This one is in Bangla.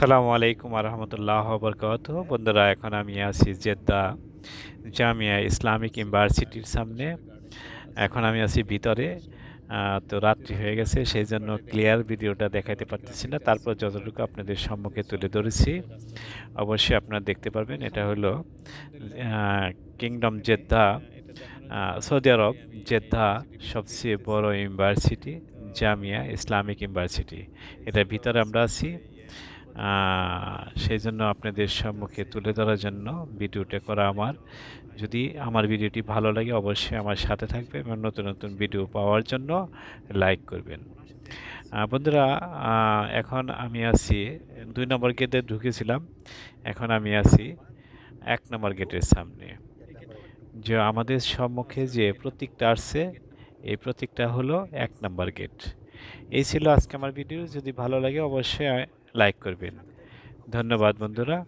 আসসালামু আলাইকুম রহমতুল্লাহ বরকাত বন্ধুরা, এখন আমি আছি জেদ্দা জামিয়া ইসলামিক ইউনিভার্সিটির সামনে। এখন আমি আছি ভিতরে। তো রাত্রি হয়ে গেছে সেই জন্য ক্লিয়ার ভিডিওটা দেখাইতে পারতেছি না। তারপর যতটুকু আপনাদের সম্মুখে তুলে ধরেছি, অবশ্যই আপনারা দেখতে পারবেন। এটা হলো kingdom Jeddah Saudi Arab Jeddah সবচেয়ে বড় ইউনিভার্সিটি, জামিয়া ইসলামিক ইউনিভার্সিটি। এটার ভিতরে আমরা আছি। সেই জন্য আপনাদের সম্মুখে তুলে ধরার জন্য ভিডিওটা করা আমার। যদি আমার ভিডিওটি ভালো লাগে, অবশ্যই আমার সাথে থাকবে এবং নতুন নতুন ভিডিও পাওয়ার জন্য লাইক করবেন। বন্ধুরা এখন আমি আছি, দুই নম্বর গেটে ঢুকেছিলাম, এখন আমি আছি এক নম্বর গেটের সামনে। যে আমাদের সম্মুখে যে প্রতীকটা আসছে, এই প্রতীকটা হলো এক নম্বর গেট। এই ছিল আজকে আমার ভিডিও যদি ভালো লাগে অবশ্যই লাইক করবেন। ধন্যবাদ বন্ধুরা।